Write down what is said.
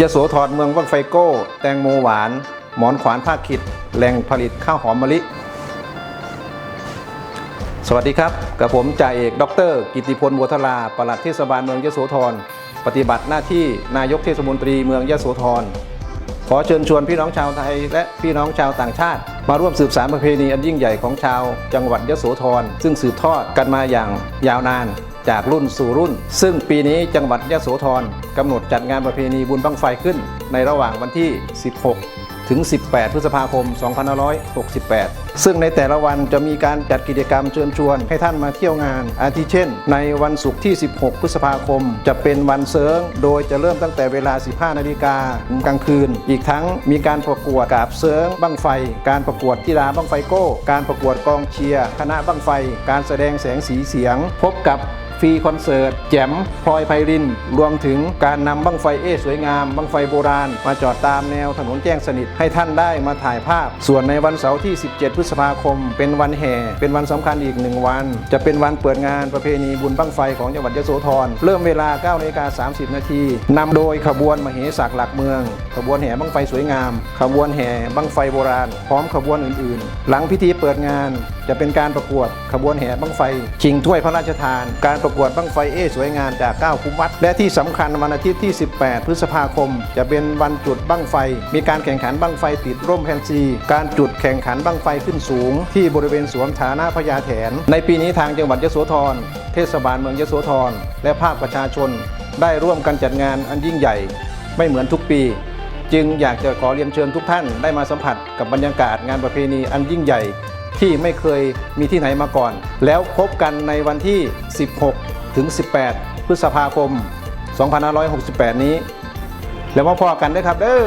ยโสธรเมืองวังไฟโก้ แตงโมหวาน หมอนขวานภาคขิดแหล่งผลิตข้าวหอมมะลิ สวัสดีครับกับผมจ่าเอกดร กิติพลบัวทลาปลัดเทศบาลเมืองยโสธรปฏิบัติหน้าที่นายกเทศมนตรีเมืองยโสธรขอเชิญชวนพี่น้องชาวไทย และพี่น้องชาวต่างชาติ มาร่วมสืบสานประเพณีอันยิ่งใหญ่ของชาวจังหวัดยโสธรซึ่งสืบทอดกันมาอย่างยาวนาน จากรุ่นสู่รุ่น ซึ่งปีนี้จังหวัดยะโสธรกำหนดจัดงานประเพณีบุญบั้งไฟขึ้น ในระหว่างวันที่ 16 ถึง 18 พฤษภาคม 2568 ซึ่งในแต่ละวันจะมีการจัดกิจกรรมเชิญชวนให้ท่านมาเที่ยวงาน อาทิเช่น ในวันศุกร์ที่ 16 พฤษภาคม จะเป็นวันเซิงโดยจะเริ่มตั้งแต่เวลา 15 นาฬิกากลางคืน อีกทั้งมีการประกวดกาบเซิงบั้งไฟ การประกวดกีฬาบั้งไฟโก้ การประกวดกองเชียร์คณะบั้งไฟ การแสดงแสงสีเสียง พบกับ ฟรีคอนเสิร์ต แจมพลอยไพริน รวมถึงการนำบั้งไฟเอสวยงาม บั้งไฟโบราณ มาจอดตามแนวถนนแจ้งสนิทให้ท่านได้มาถ่ายภาพ ส่วนในวันเสาร์ที่ 17 พฤษภาคม เป็นวันแห่ เป็นวันสำคัญอีกหนึ่งวัน จะเป็นวันเปิดงานประเพณีบุญบั้งไฟของจังหวัดยโสธร เริ่มเวลา9นาฬิกา30 นาทีนำโดยขบวนมเหสักหลักเมือง ขบวนแห่บั้งไฟสวยงาม ขบวนแห่บั้งไฟโบราณ พร้อมขบวนอื่น ๆ หลังพิธีเปิดงานจะเป็นการประกวดขบวนแห่บั้งไฟชิงถ้วยพระราชทาน การประกวดบั้งไฟเอสวยงามจาก 9 คุ้มวัด และที่สำคัญวันอาทิตย์ที่ 18 พฤษภาคม จะเป็นวันจุดบั้งไฟ มีการแข่งขันบั้งไฟติดร่มแพนซี การจุดแข่งขันบั้งไฟขึ้นสูง ที่บริเวณสวนฐานะพญาแถน ในปีนี้ทางจังหวัดยโสธร เทศบาลเมืองยโสธร และภาคประชาชน ได้ร่วมกันจัดงานอันยิ่งใหญ่ ไม่เหมือนทุกปีจึงอยากจะขอเรียนเชิญทุกท่านได้มาสัมผัสกับบรรยากาศงานประเพณีอันยิ่งใหญ่ ที่ไม่เคยมีที่ไหนมาก่อน แล้วพบกันในวันที่ 16 ถึง 18 พฤษภาคม 2568 นี้ แล้วมาพอกันด้วยครับเด้อ